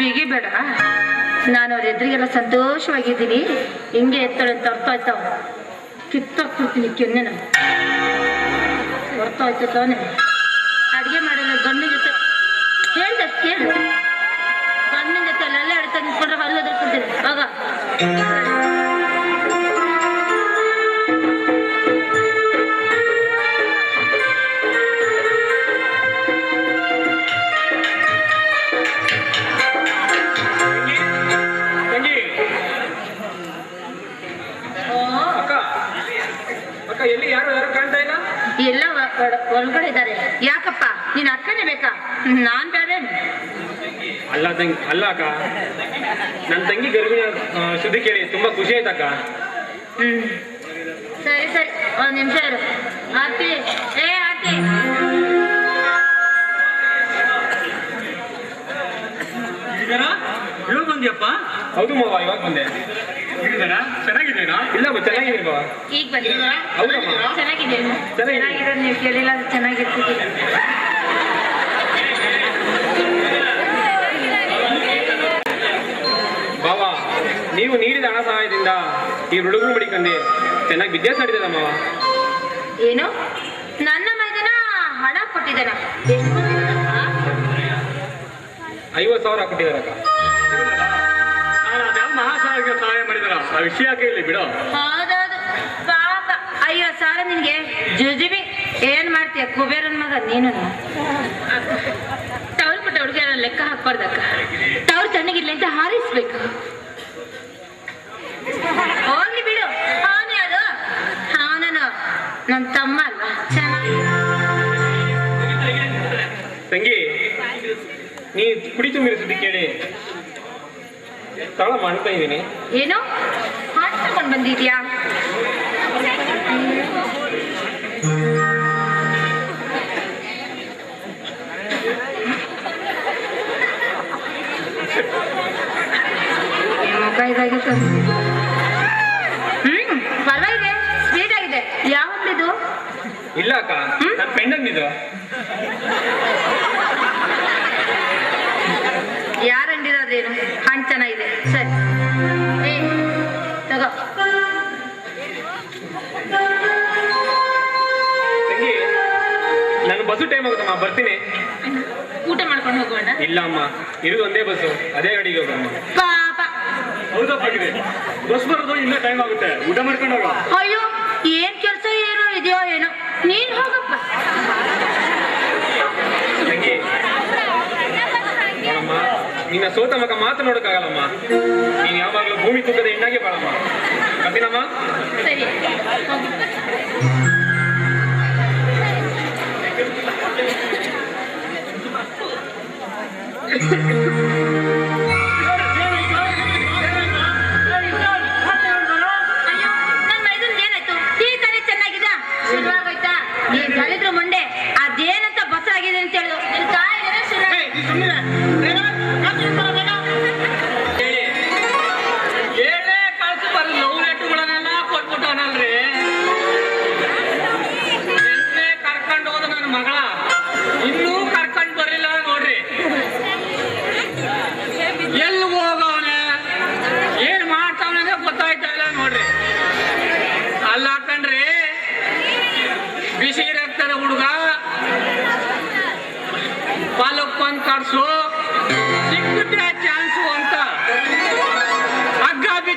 ಬಿಗಿಬೇಡ ನಾನು ಅವ್ರ ಎದುರಿಗೆಲ್ಲ ಸಂತೋಷವಾಗಿದ್ದೀನಿ. ಹಿಂಗೆ ಎತ್ತಳೆ ಕೆನ್ನೆ ನಾನು ಕೆನ್ನೆನ. ಅರ್ಥ ಆಯ್ತು ತಾನೆ? ಅಡುಗೆ ಮಾಡಲ್ಲ, ಗಂಡಿನ ಜೊತೆ ಹೇಳ್ದೆ, ಕೇಳು. ಗಂಡಿನ ಜೊತೆ ಅಲ್ಲೆಲ್ಲ ಅಡ್ತಾ ನಿಂತ್ಕೊಂಡ್ರೆ ಹಲ್ಲು ಕೊಡ್ತೀನಿ ಎಲ್ಲ ಒಳಗಡೆ ಯಾಕಪ್ಪ? ನೀನ್ ಅಕ್ಕನೇ ಬೇಕಾ? ನಾನ್ ಬೇರೆ ಅಲ್ಲ ತಂಗಿ ಅಲ್ಲ ಅಕ್ಕ. ನನ್ನ ತಂಗಿ ಗರ್ಭಿಣಿ ಸುದ್ದಿ ಕೇಳಿ. ತುಂಬಾ ಖುಷಿ ಆಯ್ತಕ್ಕ ಹ್ಮ್. ಸರಿ ಸರಿ. ಒಂದ್ ನಿಮಿಷ ಇರು. ಆರ್ತಿ. ಏ ಆರ್ತಿ. ಇವಾಗ ಬಂದ್ಯಪ್ಪ? ಹೌದು ಮಾವ ಇವಾಗ ಬಂದೆ. ಚೆನ್ನಾಗಿದ್ದೀನಾ ಇಲ್ಲ ಈಗ ಬಂದಿದ್ದೀರಾ ಹೌದಮ್ಮ. ಚೆನ್ನಾಗಿದೆ ಚೆನ್ನಾಗಿದೆ. ಚೆನ್ನಾಗಿರೋದು ನೀವು ಕೇಳಿಲ್ಲ ಅದು ಬಾವ ನೀವು ನೀಡಿದ ಹಣ ಸಹಾಯದಿಂದ ಈ ಹುಡುಗರು ಮಡಿಕಂದು ಚೆನ್ನಾಗಿ ವಿದ್ಯಾಸ ನಡೀತದ ಮಾವ. ಏನು? ನನ್ನ ಮೈದನ ಹಣ ಕೊಟ್ಟಿದ್ದಾನ ಎಷ್ಟು ಕೊಟ್ಟಿದ್ದಾನಪ್ಪ? ಐವತ್ತು ಸಾವಿರ ಅದ್ಯಾವ ಮಹಾಸಾಗರ ಸಹಾಯ ಮಾಡಿದಾರ. ಆ ವಿಷಯ ಕೇಳಿ ಬಿಡು. ಹೌದೌದು. ಪಾಪ. ಅಯ್ಯೋ ಸಾರ ನಿನ್ಗೆ. ಜುಜುಬಿ ಏನ್ ಮಾಡ್ತೀಯ? ಕುಬೇರನ್ ಮಗ ನೀನು ಟವಲ್ ಪುಟ್ಟ ಹುಡುಗಿಯರ ಲೆಕ್ಕ ಹಾಕ್ಬಾರ್ದಕ್ಕ. ಟವಲ್ ತಣ್ಣಗಿರ್ಲಿ ಅಂತ ಹಾರಿಸ್ಬೇಕು. ಹೋಗ್ಲಿ ಬಿಡು. ಅವನೇ ಅದು. ಅವನನು ನನ್ನ ತಮ್ಮ ಅಲ್ವಾ? ಚೆನ್ನಾಗಿ. ತಂಗಿ ನೀ ಕುಡಿ ತುಂಬಿರೋ ಸುದ್ದಿ ಕೇಳಿ. ತಳ ಮಾಡ್ತಾ ಇದ್ದೀನಿ. ಏನು? ಹಾಟ್ ತಗೊಂಡು ಬಂದಿದ್ಯಾ? ಇದಾಗಿತ್ತು. ಹ್ಮ್ ಪರವಾಗಿದೆ ಸ್ವೀಟ್ ಆಗಿದೆ. ಯಾವತ್ತಿದು? ಇಲ್ಲ ಅಕ್ಕ ನನ್ನ ಫ್ರೆಂಡ್ ಯಾರು ಬಸ್ಸು ಟೈಮ್ ಆಗುತ್ತಮ್ಮ ಬರ್ತೀನಿ. ಊಟ ಮಾಡ್ಕೊಂಡು ಹೋಗುವ ಇಲ್ಲ ಅಮ್ಮ. ಇರೋದು ಒಂದೇ ಬಸ್ಸು. ಅದೇ ಗಾಡಿಗೆ ಹೋಗಮ್ಮ ಪಾಪ. ಹೌದಪ್ಪ ಬಸ್ ಬರೋದು ಇನ್ನ ಟೈಮ್ ಆಗುತ್ತೆ. ಊಟ ಮಾಡ್ಕೊಂಡು ಹೋಗೋ ಅಯ್ಯೋ ಏನ್ ಕೆಲಸ ಏನೋ ಇದೆಯೋ ಏನೋ. ನೀನ್ ಹೋಗಪ್ಪ. ತಂಗಿ ನೋಡಮ್ಮ ನಿನ್ನ ಸೋತ ಮಗ ಮಾತು ನೋಡಕ್ಕಾಗಲ್ಲಮ್ಮ. ನೀನ್ ಯಾವಾಗಲೂ ಭೂಮಿ ತೂಕದ ಹೆಣ್ಣಾಗೆ ಬಾಳಮ್ಮ. ಕಪಿನಮ್ಮ ಸರಿ ಹೋಗು.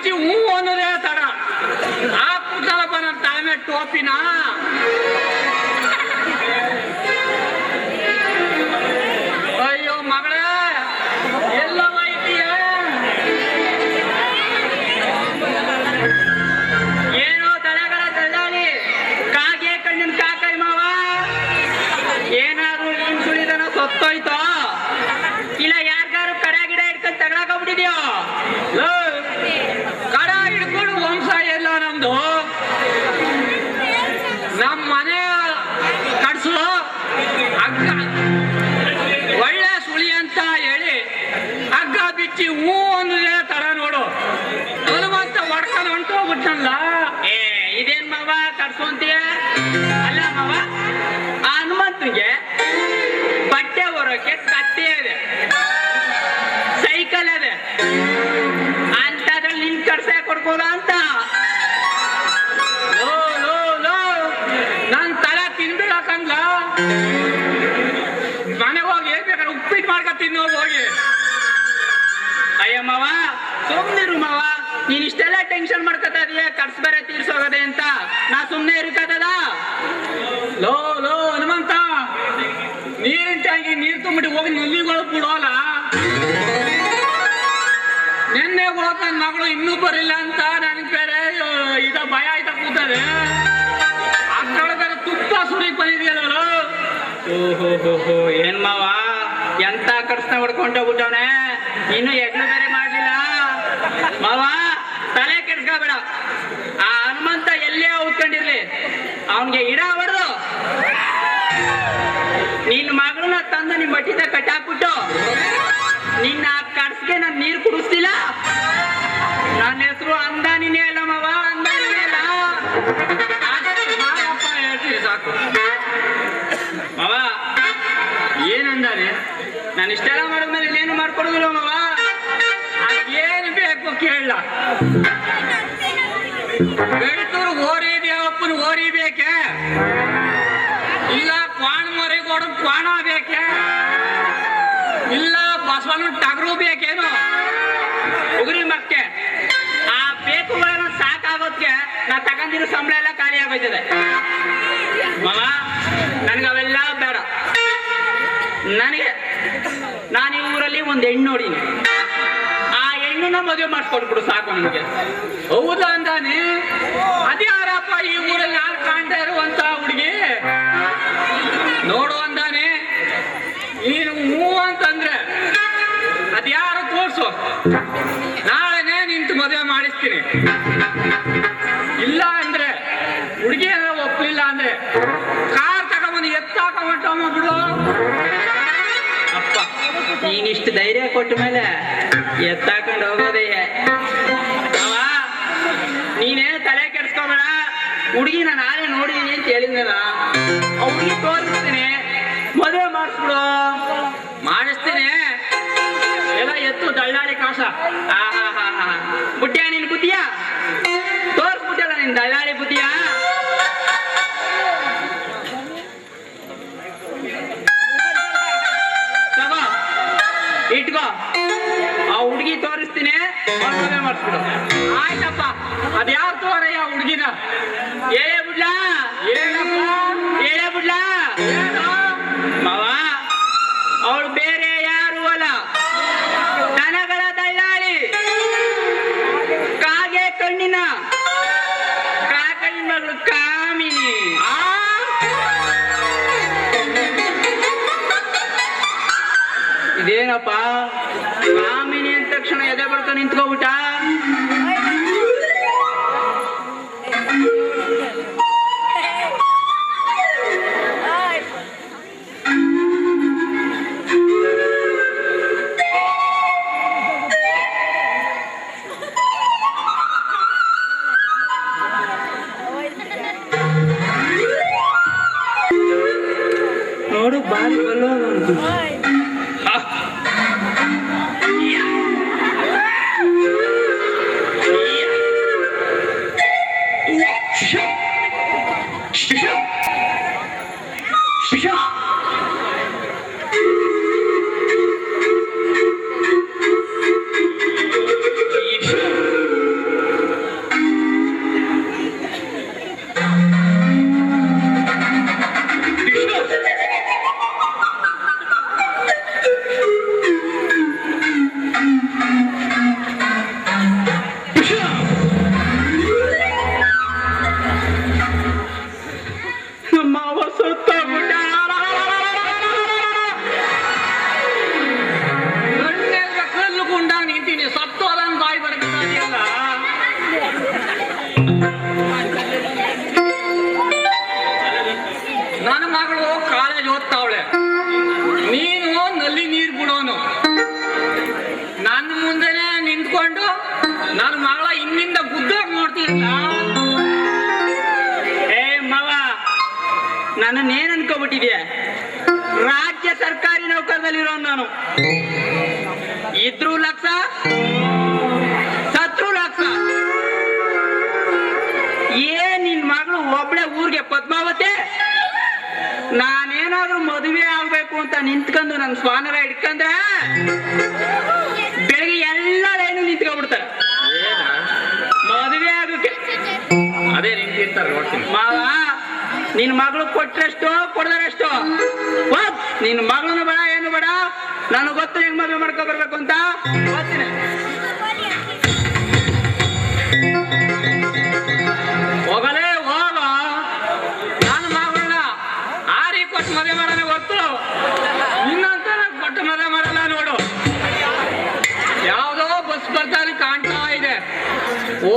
ಹಗ್ಗ ಬಿಚ್ಚಿ ಹೂ ಅನ್ನೋದೇ ತಡ. ಆ ಕುತಲಪ್ಪ ನನ್ನ ತಾಳ್ಮೆ ಟೋಪಿನ? ಹಚ್ಚಿ ಹೂ ಅಂದ್ರೆ ತರ ನೋಡು. ಬಲವಂತ ಹೊಡ್ಕೊಂಡು ಹೊಂಟೋಗ್ಬಿಟ್ನಲ್ಲ. ಏ, ಇದೇನ್ ಮಾವ ತರ್ಸೋಂತೀಯ ಅಲ್ಲ ಮಾವ, ಆ ಹನುಮಂತನಿಗೆ ಬಟ್ಟೆ ಹೊರೋಕೆ ಕತ್ತೆ ಇದೆ. ಸೈಕಲ್ ಇದೆ. ಅಂತದ್ರಲ್ಲಿ ನಿನ್ ಕಡ್ಸ ಕೊಡ್ಬೋದ ಅಂತ. ನನ್ ತಲ ತಿನ್ಬಿಡಕಂದ್ಲ ಮನೆಗೆ ಹೋಗಿ ಏನ್ ಬೇಕಾದ್ರೆ ಉಪ್ಪಿಟ್ಟು ಮಾಡ್ಕೊ ತಿನ್ನೋದು ಹೋಗಿ. ಮಾವ. ಸುಮ್ನಿರು ಮಾವ. ನೀನ್ ಇಷ್ಟೆಲ್ಲ ಟೆನ್ಷನ್ ಮಾಡ್ಕೊತಾ ಇದೀಯ? ಬೇರೆ ತೀರ್ಸೋಗದೆ ಅಂತ. ನಾ ಸುಮ್ನೆ ಇರ್ಕದ ಲೋ ಲೋ, ಹನುಮಂತ. ನೀರಿನ ಟ್ಯಾಂಕಿ ನೀರ್ ತುಂಬಿಟ್ಟು ಹೋಗಿ ನಲ್ಲಿಗಳು ಕೊಡೋಲ್ಲ ನಿನ್ನೆ ಹೋದ ನನ್ನ ಮಗಳು ಇನ್ನೂ ಬರಿಲ್ಲ ಅಂತ ನನಗೆ ಬೇರೆ ಈಗ ಭಯ ಆಯ್ತ ಕೂತದೆ? ಅಕ್ಕಳ ಬೇರೆ ತುಪ್ಪ ಸುರಿ ಬಂದಿದೆಯಲ್ಲ ಓಹೋ ಹೋ ಹೋ ಏನ್ ಮಾವ? ಎಂತ ಹೊಡ್ಕೊಂಡು ಹೊಡ್ಕೊಂಡೋಗ್ಬಿಟ್ಟವನೆ ಇನ್ನು ಎಗ್ಲು ಬೇರೆ ಮಾಡ್ಲಿಲ್ಲ. ಮಾವ, ತಲೆ ಕೆಡ್ಸ್ಕೊಬೇಡ. ಆ ಹನುಮಂತ ಎಲ್ಲೇ ಉತ್ಕೊಂಡಿರ್ಲಿ. ಅವನ್ಗೆ ಇಡ ಹೊಡೆದು. ನಿನ್ನ ಮಗಳನ್ನ ತಂದು ನಿಮ್ ಬಟ್ಟಿದ ಕಟ್ಟಾಕ್ಬಿಟ್ಟು ನಿನ್ನ ಕಡ್ಸ್ಗೆ ನಾನು ನೀರು ಕುಡಿಸ್ತಿಲ್ಲ ಬೆಳ್ತೂರು ಓರಿ ದೇವಪ್ಪನ ಓರಿ ಬೇಕೆ? ಇಲ್ಲ ಕ್ವಾಣ ಮರಿಗೋಡು ಕ್ವಾಣ ಬೇಕೆ? ಇಲ್ಲ, ಬಸವನ ಟಗರು ಬೇಕೇನು? ಉಗುರಿ ಮಕ್ಕೆ. ಆ ಬೇಕುಗಳನ್ನ ಸಾಕಾಗೋದಕ್ಕೆ ನಾ ತಗೊಂಡಿರೋ ಸಂಬಳ ಎಲ್ಲ ಖಾಲಿ ಆಗೋಯ್ತದೆ. ಮಾವ ನನ್ಗೆ ಅವೆಲ್ಲ ಬೇಡ. ನನಗೆ ನಾನು ಈ ಊರಲ್ಲಿ ಒಂದು ಹೆಣ್ಣು ನೋಡೀನಿ. ಹೆಣ್ಣನ್ನ ಮದುವೆ ಮಾಡಿಸ್ಕೊಂಡ್ಬಿಡು ಸಾಕು ನನಗೆ ಹೌದಾ ಅಂದಾನೆ? ಅದ್ಯಾರಪ್ಪ ಈ ಊರಲ್ಲಿ ಯಾರು ಕಾಣ್ತಾ ಇರುವಂತ ಹುಡುಗಿ? ನೋಡು ನೀನಿಷ್ಟು ಧೈರ್ಯ ಕೊಟ್ಟ ಮೇಲೆ ಎತ್ತಾಕೊಂಡು ಹೋಗೋದಯ್ಯ ನೀನೇ ತಲೆ ಕೆಡ್ಸ್ಕೊಬೇಡ. ಹುಡುಗಿ ನಾನು ನೋಡಿದೀನಿ ಅಂತ ಹೇಳಿದ್ನಲ್ಲ ಹುಡುಗಿ ತೋರಿಸ್ತೀನಿ. ಮದುವೆ ಮಾಡಿಸ್ಬಿಡು. ಮಾಡಿಸ್ತೀನಿ. ಎಲ್ಲ ಎತ್ತು ದಳ್ಳಾಳಿ ಕಾಸ ಹಾ ಬುಟ್ಟಿಯ ನೀನು ಬುದ್ಧಿಯ ಅವ್ಳ್ ಮದುವೆ ಮಾಡಿಸ್ಬಿಡು. ಆಯ್ತಪ್ಪ. ಅದ್ಯಾರು ತೋರಯ್ಯ ಹುಡುಗಿನ. ಏ ಬಿಡ್ಲಾ. ಏ ಬಿಡ್ಲಾ? ಮಾವ, ಅವಳು ಬೇರೆ ಯಾರು ಅಲ್ಲ. ದನಗಳ ದಳ್ಳಾಳಿ ಕಾಗೆ ಕಣ್ಣಿನ. ಕಾಕಣ್ಣಿನ ಮಗಳು ಕಾಮಿನಿ. ಇದೇನಪ್ಪ? ಕಣ್ಣಿಂದ ಗುದ್ದ ನೋಡ್ತೀರಲ್ಲ ಏ, ಮಾವ ನನ್ನ ಏನ್ ಅನ್ಕೋಬಿಟ್ಟಿದ್ಯಾ ರಾಜ್ಯ ಸರ್ಕಾರಿ ನೌಕರದಲ್ಲಿರೋ ನಾನು. ಇದ್ರೂ ಲಕ್ಷ, ಸತ್ರು ಲಕ್ಷ. ಏ ನಿನ್ ಮಗಳು ಒಬ್ಳೆ ಊರಿಗೆ ಪದ್ಮಾವತಿ? ನಾನೇನಾದ್ರೂ ಮದುವೆ ಆಗ್ಬೇಕು ಅಂತ ನಿಂತ್ಕೊಂಡು ನನ್ನ ಸ್ವಾನರ ಇಟ್ಕಂದ್ರೆ ಸಿಗ್ತಾರೆ ನೋಡ್ತೀನಿ. ಮಾವ, ನಿನ್ ಮಗಳು ಕೊಟ್ರೆಷ್ಟು, ಕೊಡದರೆಷ್ಟು? ನಿನ್ ಮಗಳೂ ಬೇಡ, ಏನು ಬೇಡ? ನಾನು ಗೊತ್ತು ಹೆಂಗ್ ಮದುವೆ ಮಾಡ್ಕೊ ಬರ್ಬೇಕು ಅಂತ. ಗೊತ್ತಿನ ಹೋಗಲೇ ಹೋಗ. ನಾನು ಮಗಳನ್ನ ಆರಿ ಕೊಟ್ಟು ಮದುವೆ ಮಾಡೋಣ ಗೊತ್ತು. ಇನ್ನೊಂದು ಕೊಟ್ಟು ಮದುವೆ ಮಾಡಲ್ಲ ನೋಡು. ಯಾವುದೋ ಬಸ್ ಬರ್ತಾ ಕಾಣ್ತಾ ಇದೆ. ಓ